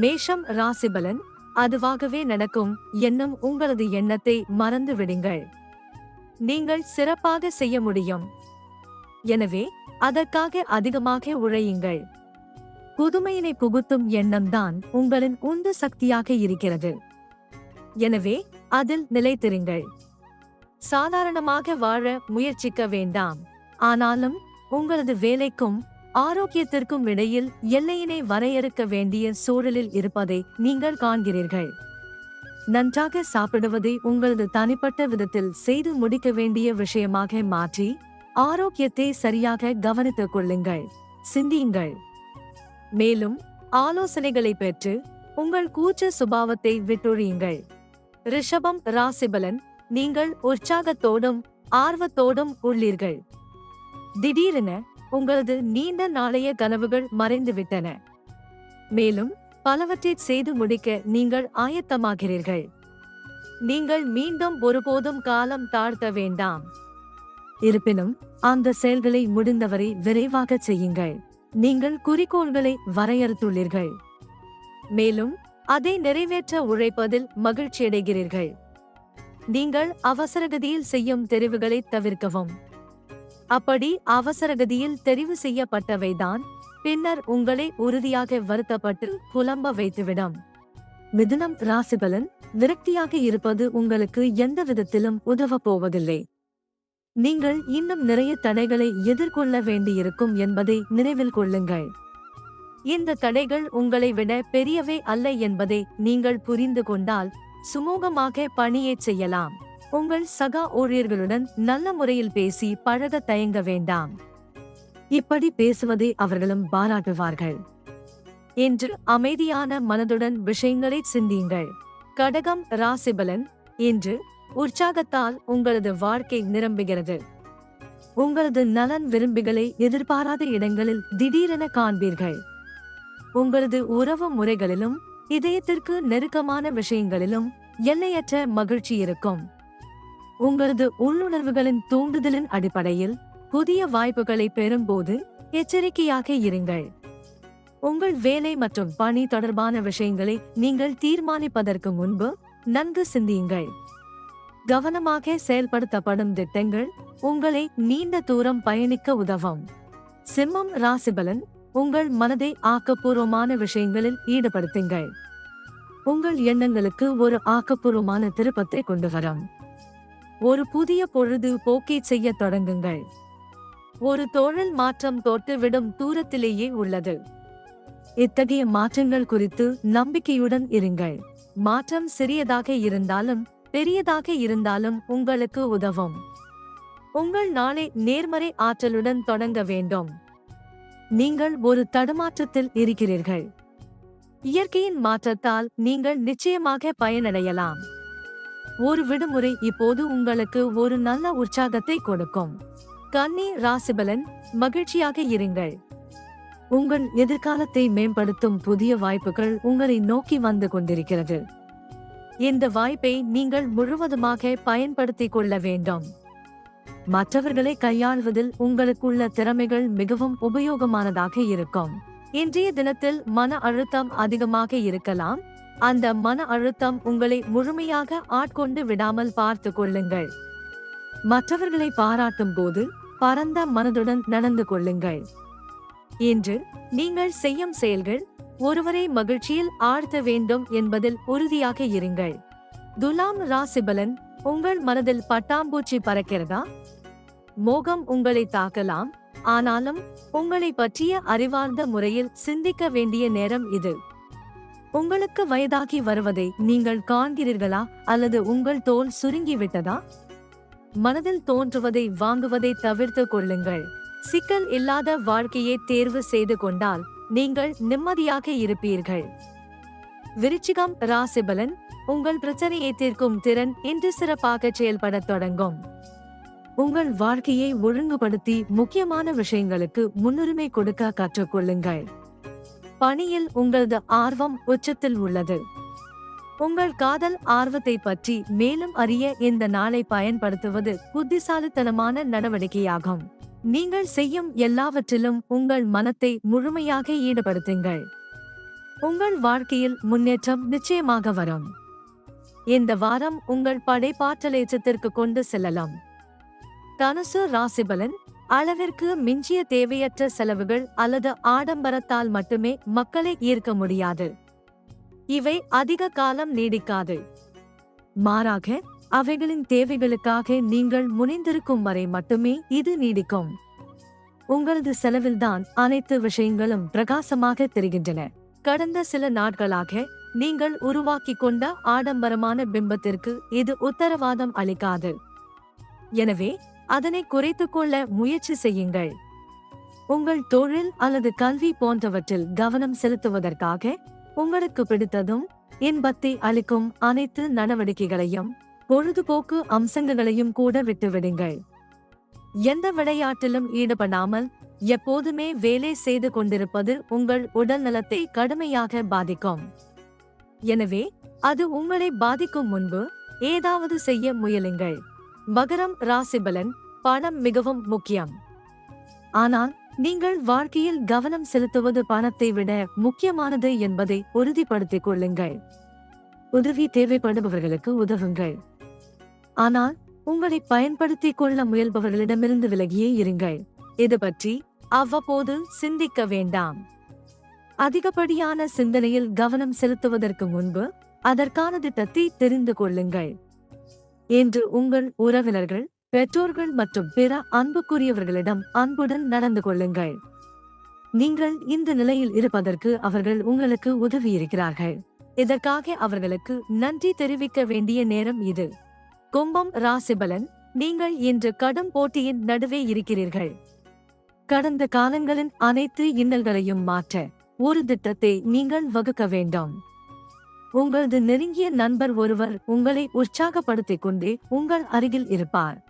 மேஷம் ராசிபலன் அதுவாகவே நடக்கும் எண்ணம் உங்களது எண்ணத்தை மறந்து விடுங்கள். நீங்கள் சிறப்பாக செய்ய முடியும். எனவே அதற்காக அதிகமாக உழையுங்கள். புதுமையினை புகுத்தும் எண்ணம்தான் உங்களின் உந்து சக்தியாக இருக்கிறது. எனவே அதில் நிலைத்திருங்கள். சாதாரணமாக வாழ முயற்சிக்க வேண்டாம். ஆனாலும் உங்களது வேலைக்கும் ஆரோக்கியத்திற்கும் இடையில் எல்லையினை வரையறுக்க வேண்டிய சூழலில் இருப்பதை நீங்கள் காண்கிறீர்கள். நன்றாக சாப்பிடுவதை உங்களது தனிப்பட்ட விதத்தில் செய்து முடிக்க வேண்டிய விஷயமாக மாற்றி ஆரோக்கியத்தை சரியாக கவனித்துக் கொள்ளுங்கள். சிந்தியுங்கள். மேலும் ஆலோசனைகளை பெற்று உங்கள் கூச்ச சுபாவத்தை விட்டொழியுங்கள். ரிஷபம் ராசிபலன் நீங்கள் உற்சாகத்தோடும் ஆர்வத்தோடும் உள்ளீர்கள். திடீரென உங்களது நீண்ட நாளைய கனவுகள் மறைந்துவிட்டன. மேலும் பலவற்றை செய்து முடிக்க நீங்கள் ஆயத்தமாகிறீர்கள். நீங்கள் மீண்டும் ஒருபோதும் காலம் தாழ்த்த வேண்டாம். இருப்பினும் அந்த செயல்களை முடிந்தவரை விரைவாக செய்யுங்கள். நீங்கள் குறிக்கோள்களை வரையறுத்துள்ளீர்கள். மேலும் அதை நிறைவேற்ற உழைப்பதில் மகிழ்ச்சியடைகிறீர்கள். நீங்கள் அவசரகதியில் செய்யும் தெரிவுகளை தவிர்க்கவும். அப்படி அவசரகதியில் தெரிவு செய்யப்பட்டவைதான். பின்னர் உங்களை உறுதியாக வருத்தப்பட்டு புலம்ப வைத்துவிடும். மிதுனம் ராசிபலன் விரக்தியாக இருப்பது உங்களுக்கு எந்த விதத்திலும் உதவப் போவதில்லை. நீங்கள் இன்னும் நிறைய தடைகளை எதிர்கொள்ள வேண்டியிருக்கும் என்பதை நினைவில் கொள்ளுங்கள். இந்த தடைகள் உங்களை விட பெரியவை அல்ல என்பதை நீங்கள் புரிந்து கொண்டால் சுமூகமாக பணியை செய்யலாம். உங்கள் சகா ஊழியர்களுடன் நல்ல முறையில் பேசி பழக தயங்க வேண்டாம். இப்படி பேசுவதை அவர்களும் பாராட்டுவார்கள். என்று அமைதியான மனதுடன் விஷயங்களை சிந்தியுங்கள். கடகம் ராசிபலன் என்று உற்சாகத்தால் உங்களது வாழ்க்கை நிரம்புகிறது. உங்களது நலன் விரும்பிகளை எதிர்பாராத இடங்களில் திடீரென காண்பீர்கள். உங்களது உறவு முறைகளிலும் இதயத்திற்கு நெருக்கமான விஷயங்களிலும் எல்லையற்ற மகிழ்ச்சி இருக்கும். உங்களது உள்ளுணர்வுகளின் தூண்டுதலின் அடிப்படையில் புதிய வாய்ப்புகளை பெறும்போது எச்சரிக்கையாக இருங்கள். உங்கள் வேலை மற்றும் பணி தொடர்பான விஷயங்களை நீங்கள் தீர்மானிப்பதற்கு முன்பு நன்கு சிந்தியுங்கள். கவனமாக செயல்படுத்தப்படும் திட்டங்கள் உங்களை நீண்ட தூரம் பயணிக்க உதவும். சிம்மம் ராசிபலன் உங்கள் மனதை ஆக்கப்பூர்வமான விஷயங்களில் ஈடுபடுத்துங்கள். உங்கள் எண்ணங்களுக்கு ஒரு ஆக்கப்பூர்வமான திருப்பத்தை கொண்டு வரும். ஒரு புதிய பொழுது போக்கை செய்ய தொடங்குங்கள். ஒரு தோழல் மாற்றம் தோற்றுவிடும் தூரத்திலேயே உள்ளது. இத்தகைய மாற்றங்கள் குறித்து நம்பிக்கையுடன் இருங்கள். மாற்றம் சிறியதாக இருந்தாலும் பெரியதாக இருந்தாலும் உங்களுக்கு உதவும். உங்கள் நாளை நேர்மறை ஆற்றலுடன் தொடங்க வேண்டும். நீங்கள் ஒரு தடுமாற்றத்தில் இருக்கிறீர்கள். இயற்கையின் மாற்றத்தால் நீங்கள் நிச்சயமாக பயனடையலாம். ஒரு விடுமுறை இப்போது உங்களுக்கு ஒரு நல்ல உற்சாகத்தை கொடுக்கும். கன்னி ராசிபலன் மகிழ்ச்சியாக இருங்கள். உங்கள் எதிர்காலத்தை மேம்படுத்தும் புதிய வாய்ப்புகள் உங்களை நோக்கி வந்து கொண்டிருக்கிறது. இந்த வாய்ப்பை நீங்கள் முழுவதுமாக பயன்படுத்திக் கொள்ள வேண்டும். மற்றவர்களை கையாள்வதில் உங்களுக்குள்ள திறமைகள் மிகவும் உபயோகமானதாக இருக்கும். இன்றைய தினத்தில் மன அழுத்தம் அதிகமாக இருக்கலாம். அந்த மன அழுத்தம் உங்களை முழுமையாக ஆட்கொண்டு விடாமல் பார்த்து கொள்ளுங்கள். மற்றவர்களை பாராட்டும் போது பரந்த மனதுடன் நடந்து கொள்ளுங்கள். இன்று நீங்கள் செய்யும் செயல்கள் ஒருவரை மகிழ்ச்சியில் ஆழ்த்த வேண்டும் என்பதில் உறுதியாக இருங்கள். துலாம் ராசிபலன் உங்கள் மனதில் பட்டாம்பூச்சி பறக்கிறதா? மோகம் உங்களை தாக்கலாம் ஆனாலும் உங்களை பற்றிய அறிவார்ந்த முறையில் சிந்திக்க வேண்டிய நேரம் இது. உங்களுக்கு வயதாகி வருவதை நீங்கள் காண்கிறீர்களா அல்லது உங்கள் தோல் சுருங்கிவிட்டதா? மனதில் தோன்றுவதை வாங்குவதை தவிர்த்து கொள்ளுங்கள். சிக்கல் இல்லாத வாழ்க்கையை தேர்வு செய்து கொண்டால் நீங்கள் நிம்மதியாக இருப்பீர்கள். விருச்சிகம் ராசிபலன் உங்கள் பிரச்சனையை தீர்க்கும் திறன் இன்று சிறப்பாக செயல்படத் தொடங்கும். உங்கள் வாழ்க்கையை ஒழுங்குபடுத்தி முக்கியமான விஷயங்களுக்கு முன்னுரிமை கொடுக்க கற்றுக்கொள்ளுங்கள். பணியில் உங்களது ஆர்வம் உச்சத்தில் உள்ளது. உங்கள் காதல் ஆர்வத்தை பற்றி மேலும் அறிய இந்த நாளை பயன்படுத்துவது புத்திசாலித்தனமான நடவடிக்கையாகும். நீங்கள் செய்யும் எல்லாவற்றிலும் உங்கள் மனத்தை முழுமையாக ஈடுபடுத்துங்கள். உங்கள் வாழ்க்கையில் முன்னேற்றம் நிச்சயமாக வரும். இந்த வாரம் உங்கள் படைப்பாற்றலேச்சத்திற்கு கொண்டு செல்லலாம். தனுசு ராசிபலன் அளவிற்கு மிஞ்சிய தேவையற்ற செலவுகள் அல்லது ஆடம்பரத்தால் மட்டுமே மக்களை ஈர்க்க முடியாது. இவை அதிக காலம் நீடிக்காது. மாறாக அவைகளின் தேவைகளுக்காக நீங்கள் முனைந்திருக்கும் வரை மட்டுமே இது நீடிக்கும். உங்களது செலவில்தான் அனைத்து விஷயங்களும் பிரகாசமாக தெரிகின்றன. கடந்த சில நாட்களாக நீங்கள் உருவாக்கிக் கொண்ட ஆடம்பரமான பிம்பத்திற்கு இது உத்தரவாதம் அளிக்காது. எனவே அதனை குறைத்துக் கொள்ள முயற்சி செய்யுங்கள். உங்கள் தொழில் அல்லது கல்வி போன்றவற்றில் கவனம் செலுத்துவதற்காக உங்களுக்கு பிடித்ததும் இன்பத்தை அளிக்கும் அனைத்து நடவடிக்கைகளையும் பொழுதுபோக்கு அம்சங்களையும் கூட விட்டுவிடுங்கள். எந்த விளையாட்டிலும் ஈடுபடாமல் எப்போதுமே வேலை செய்து கொண்டிருப்பது உங்கள் உடல் நலத்தை கடுமையாக பாதிக்கும். எனவே அது உங்களை பாதிக்கும் முன்பு ஏதாவது செய்ய முயலுங்கள். மகரம் ராசிபலன் பணம் மிகவும் முக்கியம். ஆனால் நீங்கள் வாழ்க்கையில் கவனம் செலுத்துவது பணத்தை விட முக்கியமானது என்பதை உறுதிப்படுத்திக் கொள்ளுங்கள். உதவி தேவைப்படுபவர்களுக்கு உதவுங்கள். ஆனால் உங்களை பயன்படுத்திக் கொள்ள முயல்பவர்களிடமிருந்து விலகியே இருங்கள். இது பற்றி அவ்வப்போது சிந்திக்க வேண்டாம். அதிகப்படியான சிந்தனையில் கவனம் செலுத்துவதற்கு முன்பு அதற்கான திட்டத்தை தெரிந்து கொள்ளுங்கள். என்று உங்கள் உறவினர்கள் பெற்றோர்கள் மற்றும் பிற அன்புக்குரியவர்களிடம் அன்புடன் நடந்து கொள்ளுங்கள். நீங்கள் இந்த நிலையில் இருப்பதற்கு அவர்கள் உங்களுக்கு உதவியிருக்கிறார்கள் இதற்காக அவர்களுக்கு நன்றி தெரிவிக்க வேண்டிய நேரம் இது. கும்பம் ராசிபலன் நீங்கள் இன்று கடும் போட்டியின் நடுவே இருக்கிறீர்கள். கடந்த காலங்களின் அனைத்து இன்னல்களையும் மாற்ற ஒரு திட்டத்தை நீங்கள் வகுக்க வேண்டும். உங்களது நெருங்கிய நண்பர் ஒருவர் உங்களை உற்சாகப்படுத்திக் கொண்டே உங்கள் அருகில் இருப்பார்.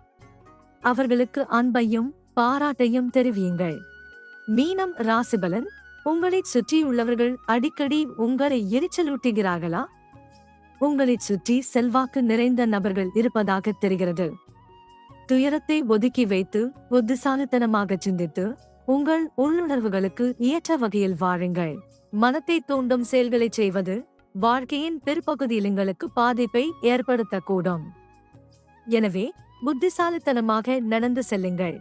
அவர்களுக்கு அன்பையும் பாராட்டையும் தெரிவியுங்கள். மீனம் ராசிபலன் உங்களைச் சுற்றியுள்ளவர்கள் அடிக்கடி உங்களை எரிச்சலூட்டுகிறார்களா? உங்களைச் சுற்றி செல்வாக்கு நிறைந்த நபர்கள் இருப்பதாக தெரிகிறது. துயரத்தை ஒதுக்கி வைத்து புத்திசாலித்தனமாக சிந்தித்து உங்கள் உள்ளுணர்வுகளுக்கு ஏற்ற வகையில் வாழுங்கள். மனத்தை தூண்டும் செயல்களை செய்வது வாழ்க்கையின் பிற்பகுதியிலங்களுக்கு பாதிப்பை ஏற்படுத்தக்கூடும். எனவே புத்திசாலித்தனமாக நடந்து செல்லுங்கள்.